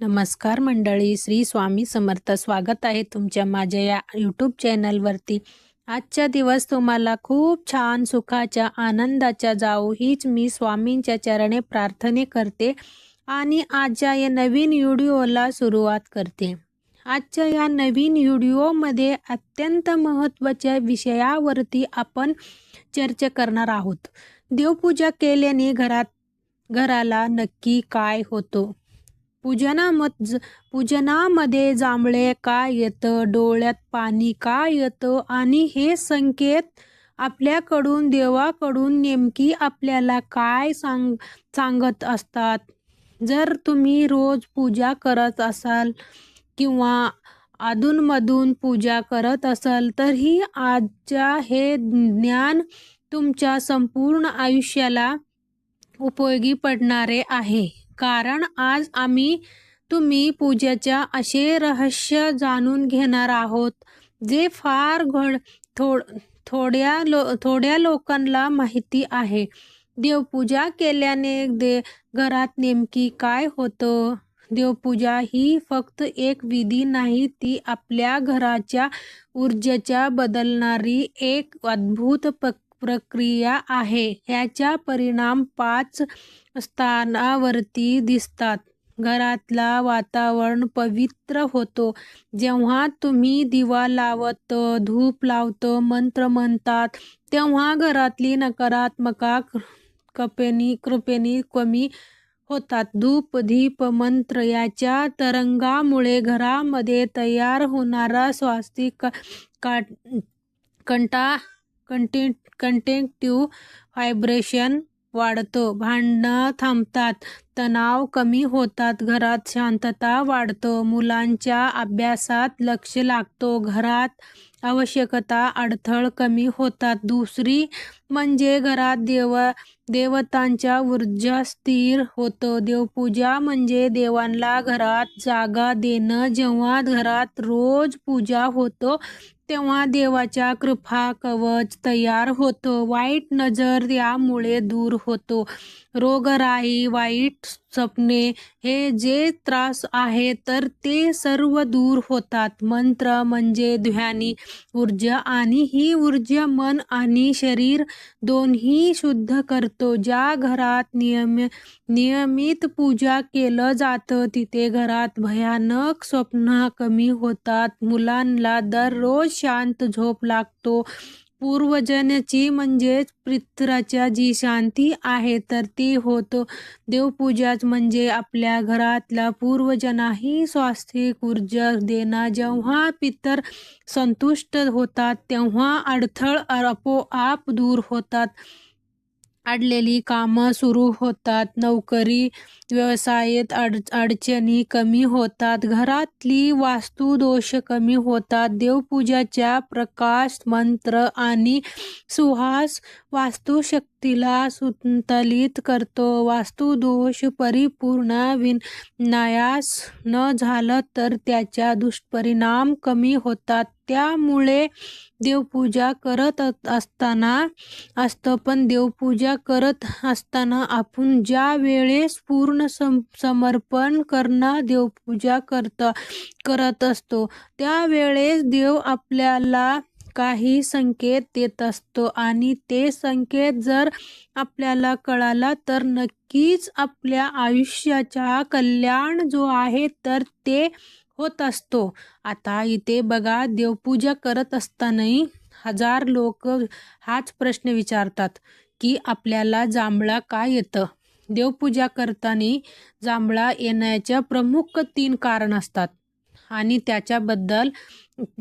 नमस्कार मंडळी श्री स्वामी समर्थ. स्वागत आहे तुमच्या माझ्या या यूट्यूब चॅनलवरती आजचा दिवस तुम्हाला खूप छान सुखाच्या आनंदाच्या जाऊ हीच मी स्वामींच्या चरणे प्रार्थने करते आणि आजच्या या नवीन व्हिडिओला सुरुवात करते. आजच्या या नवीन व्हिडिओमध्ये अत्यंत महत्त्वाच्या विषयावरती आपण चर्चा करणार आहोत. देवपूजा केल्याने घरात घराला नक्की काय होतो? पूजनामत पूजनामध्ये जांभळे का येतं? डोळ्यात पाणी का येतं? आणि हे संकेत आपल्याकडून देवाकडून नेमकी आपल्याला काय सांग सांगत असतात? जर तुम्ही रोज पूजा करत असाल किंवा अधूनमधून पूजा करत असाल तर ही आजच्या हे ज्ञान तुमच्या संपूर्ण आयुष्याला उपयोगी पडणारे आहे. कारण आज आम्ही तुम्ही पूजेच्या असे रहस्य जाणून घेणार आहोत जे फार घड थोड थोड्या लो थोड्या लोकांना माहिती आहे. देवपूजा केल्याने दे घरात नेमकी काय होतं? देवपूजा ही फक्त एक विधी नाही ती आपल्या घराच्या ऊर्जेच्या बदलणारी एक अद्भुत प्रक्रिया आहे. ह्याचा परिणाम पाच स्थानावरती दिसतात. घरातला वातावरण पवित्र होतो. जेव्हा तुम्ही दिवा लावत धूप लावत मंत्र म्हणतात तेव्हा घरातली नकारात्मका कपेनी कृपेनी कमी होतात. धूप धीप मंत्र याच्या तरंगामुळे घरामध्ये तयार होणारा स्वास्तिक का कंटा कंटे कंटेंटिव्ह व्हायब्रेशन वाढतो. भांडणं थांबतात. तणाव कमी होतात. घरात शांतता वाढतो. मुलांच्या अभ्यासात लक्ष लागतो. घरात आवश्यकता अडथळ कमी होतात. दुसरी म्हणजे घरात देव देवतांच्या ऊर्जा स्थिर होतं. देवपूजा म्हणजे देवांना घरात जागा देणं. जेव्हा घरात रोज पूजा होतो तेव्हा देवाच्या कृपा कवच तयार होतो. वाईट नजर यामुळे दूर होतो. रोगराई वाईट स्वप्ने हे जे त्रास आहे तर ते सर्व दूर होतात. मंत्र म्हणजे ध्यानी ऊर्जा आणि ही ऊर्जा मन आणि शरीर दोन्ही शुद्ध करतो. ज्या घरात नियम नियमित पूजा केलं जातं तिथे घरात भयानक स्वप्न कमी होतात. मुलांना दररोज शांत झोप लागतो. पूर्वजनाची म्हणजेच पित्राच्या जी शांती आहे तर ती होतो. देवपूजाच म्हणजे आपल्या घरातल्या पूर्वजनाही स्वास्थिक ऊर्जा देणं. जेव्हा पितर संतुष्ट होतात तेव्हा अडथळ आपोआप दूर होतात. अडलेली कामं सुरू होतात. नोकरी व्यवसायात अड अडचणी कमी होतात. घरातली वास्तुदोष कमी होतात. देवपूजाच्या प्रकाश मंत्र आणि सुहास वास्तुशक्तीला सुतलित करतो. वास्तुदोष परिपूर्ण विनायास न झालं तर त्याच्या दुष्परिणाम कमी होतात. त्यामुळे देवपूजा करत असताना असतं. पण देवपूजा करत असताना आपण ज्या वेळेस पूर्ण सम समर्पण करणं देवपूजा करत करत असतो त्यावेळेस देव आपल्याला काही संकेत देत असतो. आणि ते संकेत जर आपल्याला कळाला तर नक्कीच आपल्या आयुष्याचा कल्याण जो आहे तर ते होत असतो. आता इथे बघा देवपूजा करत असतानाही हजार लोक हाच प्रश्न विचारतात की आपल्याला जांभळा का येतं? देवपूजा करताना जांभळा येण्याच्या प्रमुख तीन कारण असतात. आणि त्याच्याबद्दल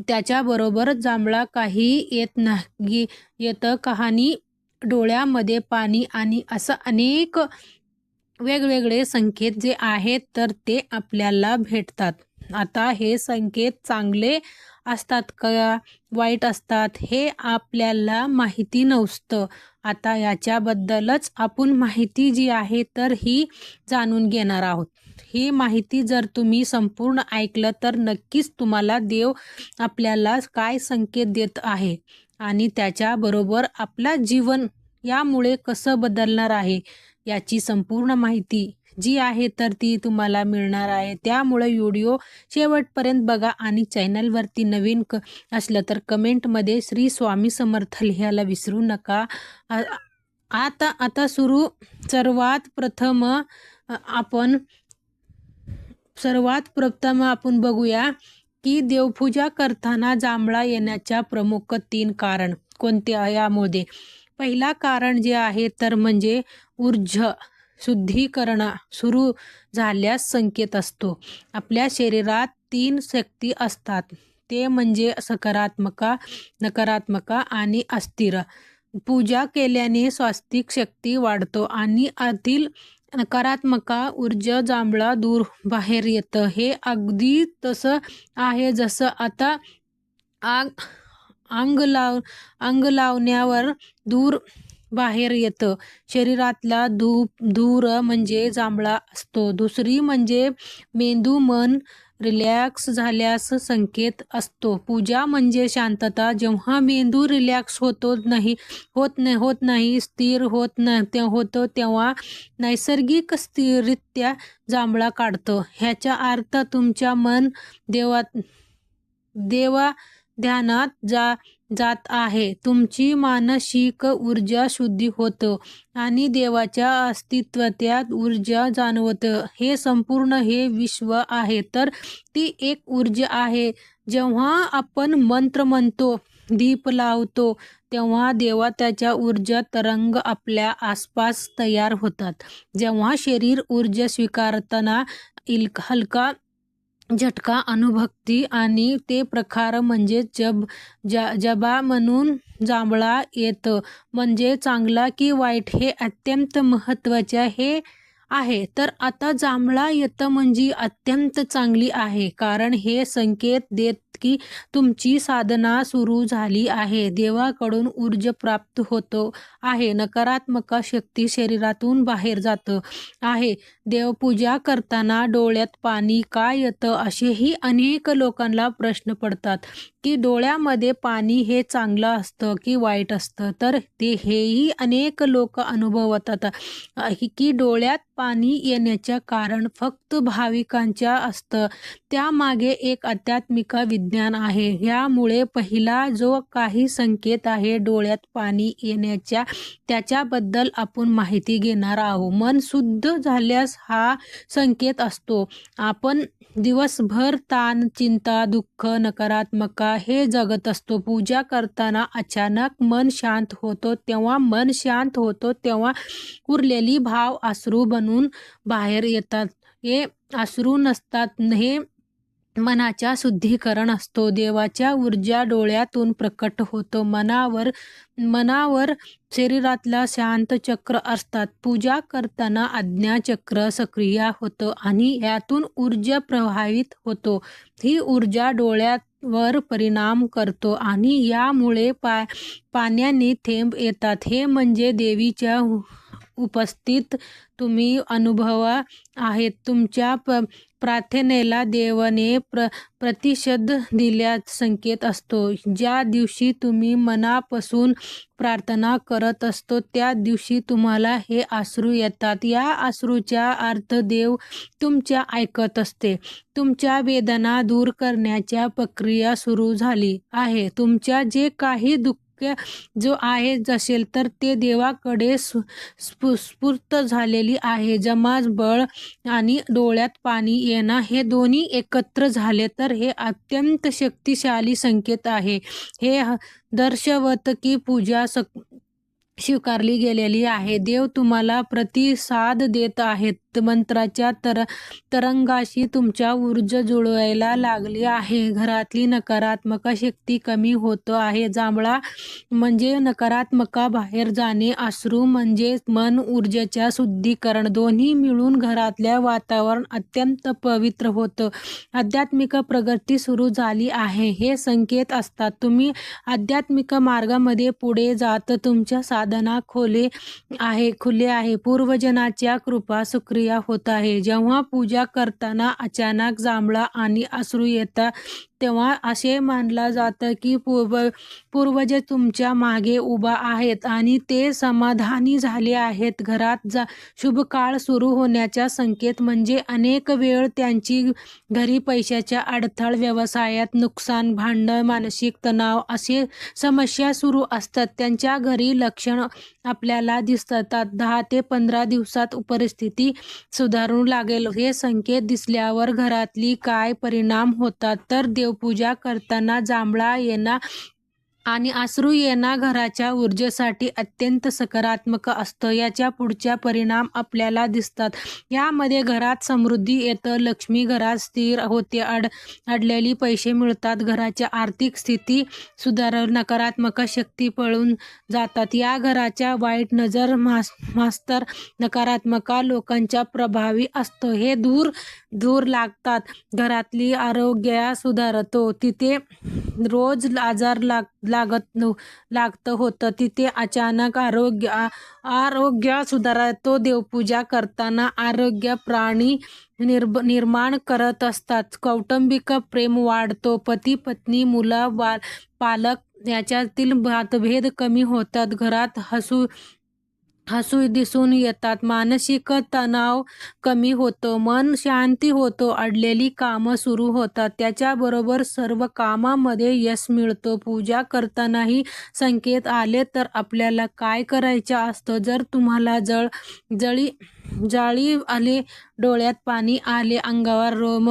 त्याच्याबरोबर जांभळा काही येत नाही येतं कहाणी डोळ्यामध्ये पाणी आणि असं अनेक वेगवेगळे संकेत जे आहेत तर ते आपल्याला भेटतात. आता हे संकेत चांगले असतात का? वाईट असतात हे आपल्याला माहिती नसतं. आता याच्याबद्दलच आपण माहिती जी आहे तर ही जाणून घेणार आहोत. ही माहिती जर तुम्ही संपूर्ण ऐकलं तर नक्कीच तुम्हाला देव आपल्याला काय संकेत देत आहे आणि त्याच्याबरोबर आपला जीवन यामुळे कसं बदलणार आहे याची संपूर्ण माहिती जी आहे तर ती तुम्हाला मिळणार आहे. त्यामुळे व्हिडिओ शेवटपर्यंत बघा आणि चॅनलवरती नवीन क असलं तर कमेंटमध्ये श्री स्वामी समर्थ लिहायला विसरू नका. आता आता सुरू. सर्वात प्रथम आपण सर्वात प्रथम आपण बघूया की देवपूजा करताना जांभळा येण्याच्या प्रमुख तीन कारण कोणते यामध्ये? पहिला कारण जे आहे तर म्हणजे ऊर्जा. शुद्धीकरण सुरू झाल्यास संकेत असतो. आपल्या शरीरात तीन शक्ती असतात. ते म्हणजे सकारात्मका नकारात्मका आणि अस्थिर. पूजा केल्याने स्वास्तिक शक्ती वाढतो आणि आतील नकारात्मका ऊर्जा जांभळा दूर बाहेर येतं. हे अगदी तसं आहे जसं आता आग अंग लाव अंग लावण्यावर दूर बाहेर येतं. शरीरातला धूप धूर म्हणजे जांभळा असतो. दुसरी म्हणजे मेंदू मन रिलॅक्स झाल्यास संकेत असतो. पूजा म्हणजे शांतता. जेव्हा मेंदू रिलॅक्स होतो नाही होत नाही होत नाही स्थिर होत नाही ते होतं तेव्हा नैसर्गिक स्थिररित्या जांभळा काढतो. ह्याचा अर्थ तुमच्या मन देवात देवा ध्यानात जा जात आहे. तुमची मानसिक ऊर्जा शुद्धी होतं आणि देवाच्या अस्तित्वात ऊर्जा जाणवतं. हे संपूर्ण हे विश्व आहे. तर ती एक ऊर्जा आहे. जेव्हा आपण मंत्र म्हणतो दीप लावतो तेव्हा देवा त्याच्या ऊर्जा तरंग आपल्या आसपास तयार होतात. जेव्हा शरीर ऊर्जा स्वीकारताना इल हलका झटका अनुभक्ती आणि ते प्रकार म्हणजे जब जा जबा म्हणून जांभळा येतं. म्हणजे चांगला की वाईट हे अत्यंत महत्त्वाचे हे आहे. तर आता जांभळा येतं म्हणजे अत्यंत चांगली आहे. कारण हे संकेत देत की तुमची साधना सुरू झाली आहे. देवाकडून ऊर्जा प्राप्त होतो आहे. नकारात्मक शक्ती शरीरातून बाहेर जातं आहे. देवपूजा करताना डोळ्यात पाणी का येतं असेही अनेक लोकांना प्रश्न पडतात की डोळ्यामध्ये पाणी हे चांगलं असतं की वाईट असतं? तर ते हेही अनेक लोक अनुभवतात की डोळ्यात पाणी येण्याचं कारण फक्त भाविकांच्या असतं. त्यामागे एक आध्यात्मिक विज्ञान आहे. यामुळे पहिला जो काही संकेत आहे डोळ्यात पाणी येण्याच्या त्याच्याबद्दल आपण माहिती घेणार आहोत. मन शुद्ध झाल्यास हा संकेत असतो. आपण दिवसभर ताण चिंता दुःख नकारात्मका हे जगत असतो. पूजा करताना अचानक मन शांत होतो. तेव्हा मन शांत होतो तेव्हा उरलेली भाव आश्रू बनून बाहेर येतात. हे आश्रू नसतात. हे मनाच्या शुद्धीकरण असतो. देवाच्या ऊर्जा डोळ्यातून प्रकट होतो. मनावर मनावर शरीरातला शांत चक्र असतात. पूजा करताना आज्ञाचक्र सक्रिय होतं आणि यातून ऊर्जा प्रभावित होतो. ही ऊर्जा डोळ्यावर परिणाम करतो आणि यामुळे पा पाण्याने थेंब येतात. हे म्हणजे देवीच्या उपस्थित तुम्ही अनुभवा आहेत. तुमच्या प प्रार्थनेला देवाने प्र प्रतिशद दिल्या संकेत असतो. ज्या दिवशी तुम्ही मनापासून प्रार्थना करत असतो त्या दिवशी तुम्हाला हे अश्रू येतात. या अश्रूचा अर्थ देव तुमच्या ऐकत असते. तुमच्या वेदना दूर करण्याच्या प्रक्रिया सुरू झाली आहे. तुमच्या जे काही दुःख जो आहे जसेल तर ते देवाकडे स्फु स्फूर्त झालेली आहे. जमाज बळ आणि डोळ्यात पाणी येणं हे दोन्ही एकत्र झाले तर हे अत्यंत शक्तिशाली संकेत आहे. हे दर्शवत की पूजा सक स्वीकारली गेलेली आहे. देव तुम्हाला प्रतिसाद देत आहेत. मंत्राच्या तर तरंगाशी तुमच्या ऊर्जा जुळवायला लागली आहे. घरातली नकारात्मक शक्ती कमी होत आहे. जांभळा म्हणजे नकारात्मका बाहेर जाणे. अश्रू म्हणजे मन ऊर्जेच्या शुद्धीकरण. दोन्ही मिळून घरातल्या वातावरण अत्यंत पवित्र होतं. आध्यात्मिक प्रगती सुरू झाली आहे. हे संकेत असतात. तुम्ही आध्यात्मिक मार्गामध्ये पुढे जात तुमच्या साथ साधना खोले आहे खुले आहे. पूर्वजनाच्या कृपा सुक्रिया होत आहे. जेव्हा पूजा करताना अचानक जांभळा आणि अश्रू येतात तेव्हा असे मानलं जातं की पूर्व पूर्वज तुमच्या मागे उभा आहेत आणि ते समाधानी झाले आहेत. घरात जा शुभ काळ सुरू होण्याचा संकेत म्हणजे अनेक वेळ त्यांची घरी पैशाच्या अडथळ व्यवसायात नुकसान भांडण मानसिक तणाव असे समस्या सुरू असतात. त्यांच्या घरी लक्षण आपल्याला दिसतात. दहा ते पंधरा दिवसात परिस्थिती सुधारू लागेल. हे संकेत दिसल्यावर घरातली काय परिणाम होतात? तर देवपूजा करताना जांभळा येना आणि अश्रू येना घराच्या ऊर्जेसाठी अत्यंत सकारात्मक असतं. याच्या पुढच्या परिणाम आपल्याला दिसतात. यामध्ये घरात समृद्धी येतं. लक्ष्मी घरात स्थिर होते. अड अडलेली पैसे मिळतात. घराच्या आर्थिक स्थिती सुधार नकारात्मक शक्ती पळून जातात. या घराच्या वाईट नजर मास मास्तर नकारात्मक लोकांच्या प्रभावी असतं. हे दूर दूर लागतात. घरातली आरोग्य सुधारतो. तिथे रोज आजार लाग लागत लागतं होतं. तिथे अचानक आरोग्य आ- आरोग्य सुधारतो. देवपूजा करताना आरोग्य प्राणी निर्ब निर्माण करत असतात. कौटुंबिक प्रेम वाढतो. पती पत्नी मुलं बाल पालक याच्यातील मतभेद कमी होतात. घरात हसू हसू दिसून येतात. मानसिक तणाव कमी होतो. मन शांती होतो. अडलेली कामं सुरू होतात. त्याच्याबरोबर सर्व कामामध्ये यश मिळतो. पूजा करतानाही संकेत आले तर आपल्याला काय करायचं असतं? जर तुम्हाला जळ जळी जाळी आले डोळ्यात पाणी आले अंगावर रोम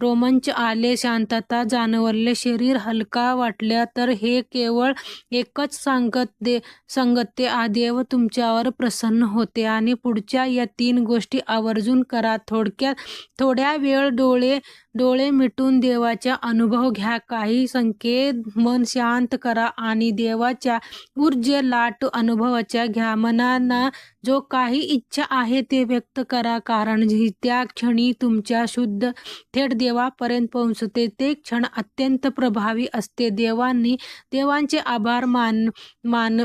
रोमांच आले शांतता जाणवले शरीर हलका वाटल्या तर हे केवळ एकच सांगत दे सांगत. ते देव तुमच्यावर प्रसन्न होते आणि पुढच्या या तीन गोष्टी आवर्जून करा. थोडक्यात थोड्या वेळ डोळे डोळे मिटून देवाचा अनुभव घ्या. काही संकेत मन शांत करा आणि देवाच्या ऊर्जे लाट अनुभवाच्या घ्या. मनांना जो काही इच्छा आहे ते व्यक्त करा कारण जी त्या क्षणी तुमच्या शुद्ध थेट देवापर्यंत पोहोचते. ते क्षण अत्यंत प्रभावी असते. देवांनी देवांचे आभार मान मान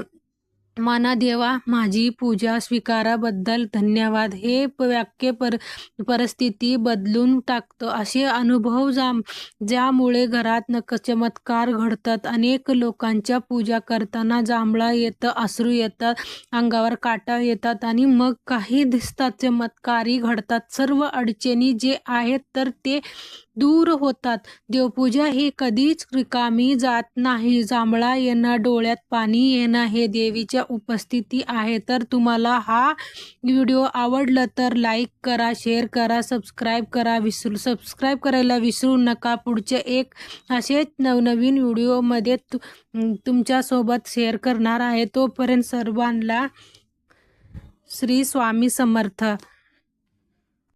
माना देवा माझी पूजा स्वीकाराबद्दल धन्यवाद. हे प- वाक्य पर परिस्थिती बदलून टाकतं. असे अनुभव जा ज्यामुळे घरात नक चमत्कार घडतात. अनेक लोकांच्या पूजा करताना जांभळा येतं अश्रू येतात अंगावर काटा येतात आणि मग काही दिसतात. चमत्कारी घडतात. सर्व अडचणी जे आहेत तर ते दूर होतात. देवपूजा ही कधीच रिकामी जात नाही. जांभळा येणं डोळ्यात पाणी येणं हे देवीच्या उपस्थिती आहे. तर तुम्हाला हा व्हिडिओ आवडला तर लाईक करा शेअर करा सबस्क्राईब करा विसरू सबस्क्राईब करायला विसरू नका. पुढचे एक असेच नवनवीन व्हिडिओमध्ये तु तुमच्यासोबत शेअर करणार आहे. तोपर्यंत सर्वांना श्री स्वामी समर्थ.